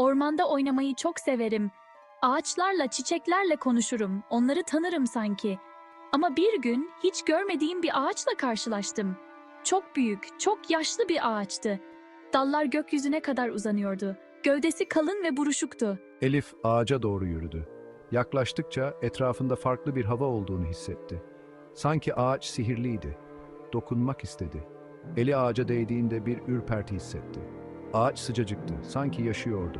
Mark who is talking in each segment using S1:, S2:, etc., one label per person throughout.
S1: Ormanda oynamayı çok severim. Ağaçlarla, çiçeklerle konuşurum. Onları tanırım sanki. Ama bir gün hiç görmediğim bir ağaçla karşılaştım. Çok büyük, çok yaşlı bir ağaçtı. Dallar gökyüzüne kadar uzanıyordu. Gövdesi kalın ve buruşuktu.
S2: Elif ağaca doğru yürüdü. Yaklaştıkça etrafında farklı bir hava olduğunu hissetti. Sanki ağaç sihirliydi. Dokunmak istedi. Eli ağaca değdiğinde bir ürperti hissetti. Ağaç sıcacıktı, sanki yaşıyordu.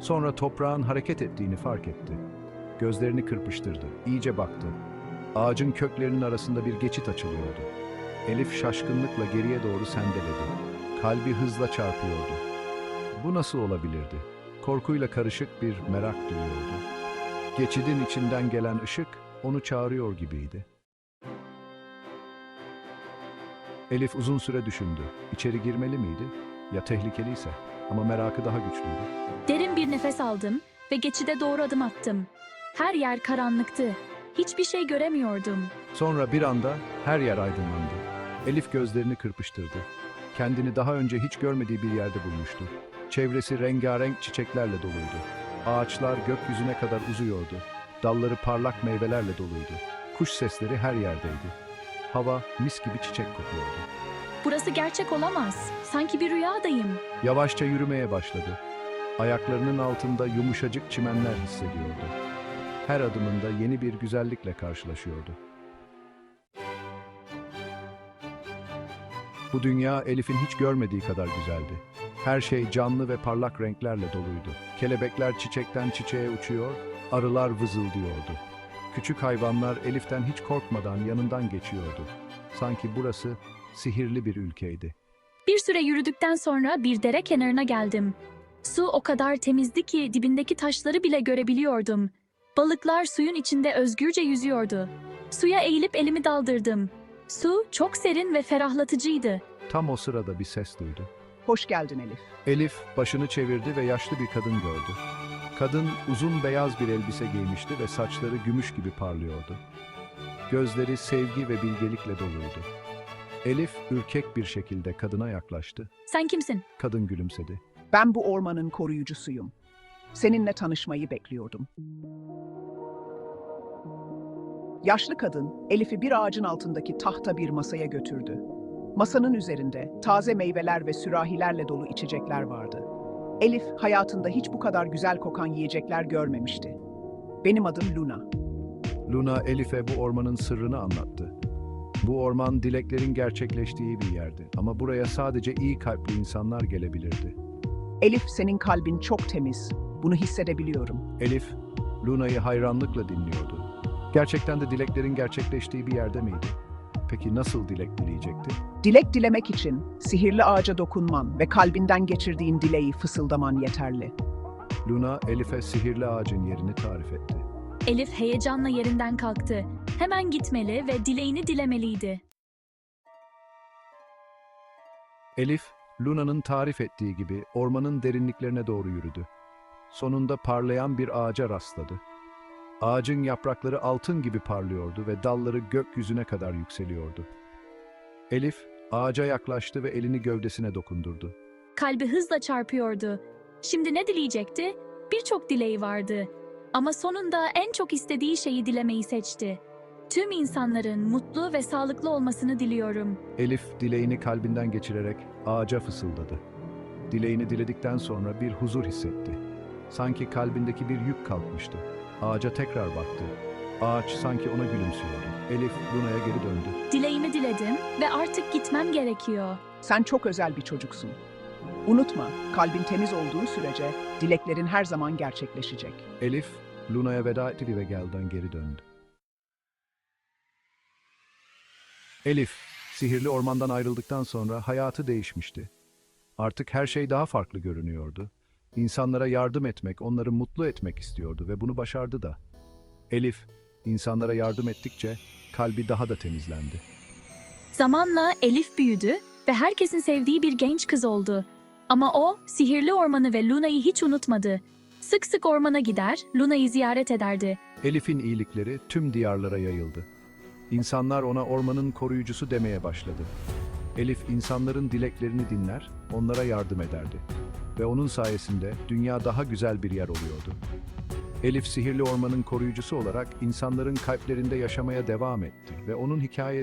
S2: Sonra toprağın hareket ettiğini fark etti. Gözlerini kırpıştırdı, iyice baktı. Ağacın köklerinin arasında bir geçit açılıyordu. Elif şaşkınlıkla geriye doğru sendeledi. Kalbi hızla çarpıyordu. Bu nasıl olabilirdi? Korkuyla karışık bir merak duyuyordu. Geçidin içinden gelen ışık onu çağırıyor gibiydi. Elif uzun süre düşündü. İçeri girmeli miydi? Ya tehlikeliyse? Ama merakı daha güçlüydü.
S1: Derin bir nefes aldım ve geçide doğru adım attım. Her yer karanlıktı. Hiçbir şey göremiyordum.
S2: Sonra bir anda her yer aydınlandı. Elif gözlerini kırpıştırdı. Kendini daha önce hiç görmediği bir yerde bulmuştu. Çevresi rengarenk çiçeklerle doluydu. Ağaçlar gökyüzüne kadar uzuyordu. Dalları parlak meyvelerle doluydu. Kuş sesleri her yerdeydi. Hava mis gibi çiçek kokuyordu.
S1: Burası gerçek olamaz. Sanki bir rüyadayım.
S2: Yavaşça yürümeye başladı. Ayaklarının altında yumuşacık çimenler hissediyordu. Her adımında yeni bir güzellikle karşılaşıyordu. Bu dünya Elif'in hiç görmediği kadar güzeldi. Her şey canlı ve parlak renklerle doluydu. Kelebekler çiçekten çiçeğe uçuyor, arılar vızıldıyordu. Küçük hayvanlar Elif'ten hiç korkmadan yanından geçiyordu. Sanki burası sihirli bir ülkeydi.
S1: Bir süre yürüdükten sonra bir dere kenarına geldim. Su o kadar temizdi ki dibindeki taşları bile görebiliyordum. Balıklar suyun içinde özgürce yüzüyordu. Suya eğilip elimi daldırdım. Su çok serin ve ferahlatıcıydı.
S2: Tam o sırada bir ses duydu.
S3: Hoş geldin Elif.
S2: Elif başını çevirdi ve yaşlı bir kadın gördü. Kadın uzun beyaz bir elbise giymişti ve saçları gümüş gibi parlıyordu. Gözleri sevgi ve bilgelikle doluydu. Elif ürkek bir şekilde kadına yaklaştı.
S1: Sen kimsin?
S2: Kadın gülümsedi.
S3: Ben bu ormanın koruyucusuyum. Seninle tanışmayı bekliyordum. Yaşlı kadın Elif'i bir ağacın altındaki tahta bir masaya götürdü. Masanın üzerinde taze meyveler ve sürahilerle dolu içecekler vardı. Elif hayatında hiç bu kadar güzel kokan yiyecekler görmemişti. Benim adım Luna.
S2: Luna Elif'e bu ormanın sırrını anlattı. Bu orman dileklerin gerçekleştiği bir yerdi ama buraya sadece iyi kalpli insanlar gelebilirdi.
S3: Elif senin kalbin çok temiz. Bunu hissedebiliyorum.
S2: Elif, Luna'yı hayranlıkla dinliyordu. Gerçekten de dileklerin gerçekleştiği bir yerde miydi? Peki nasıl dilek dileyecekti?
S3: Dilek dilemek için sihirli ağaca dokunman ve kalbinden geçirdiğin dileği fısıldaman yeterli.
S2: Luna, Elif'e sihirli ağacın yerini tarif etti.
S1: Elif heyecanla yerinden kalktı. Hemen gitmeli ve dileğini dilemeliydi.
S2: Elif, Luna'nın tarif ettiği gibi ormanın derinliklerine doğru yürüdü. Sonunda parlayan bir ağaca rastladı. Ağacın yaprakları altın gibi parlıyordu ve dalları gökyüzüne kadar yükseliyordu. Elif, ağaca yaklaştı ve elini gövdesine dokundurdu.
S1: Kalbi hızla çarpıyordu. Şimdi ne dileyecekti? Birçok dileği vardı. Ama sonunda en çok istediği şeyi dilemeyi seçti. Tüm insanların mutlu ve sağlıklı olmasını diliyorum.
S2: Elif dileğini kalbinden geçirerek ağaca fısıldadı. Dileğini diledikten sonra bir huzur hissetti. Sanki kalbindeki bir yük kalkmıştı. Ağaca tekrar baktı. Ağaç sanki ona gülümsüyordu. Elif Luna'ya geri döndü.
S1: Dileğimi diledim ve artık gitmem gerekiyor.
S3: Sen çok özel bir çocuksun. Unutma, kalbin temiz olduğu sürece dileklerin her zaman gerçekleşecek.
S2: Elif Luna'ya veda etti ve gelden geri döndü. Elif, sihirli ormandan ayrıldıktan sonra hayatı değişmişti. Artık her şey daha farklı görünüyordu. İnsanlara yardım etmek, onları mutlu etmek istiyordu ve bunu başardı da. Elif, insanlara yardım ettikçe kalbi daha da temizlendi.
S1: Zamanla Elif büyüdü ve herkesin sevdiği bir genç kız oldu. Ama o sihirli ormanı ve Luna'yı hiç unutmadı. Sık sık ormana gider, Luna'yı ziyaret ederdi.
S2: Elif'in iyilikleri tüm diyarlara yayıldı. İnsanlar ona ormanın koruyucusu demeye başladı. Elif insanların dileklerini dinler, onlara yardım ederdi. Ve onun sayesinde dünya daha güzel bir yer oluyordu. Elif sihirli ormanın koruyucusu olarak insanların kalplerinde yaşamaya devam etti ve onun hikayesi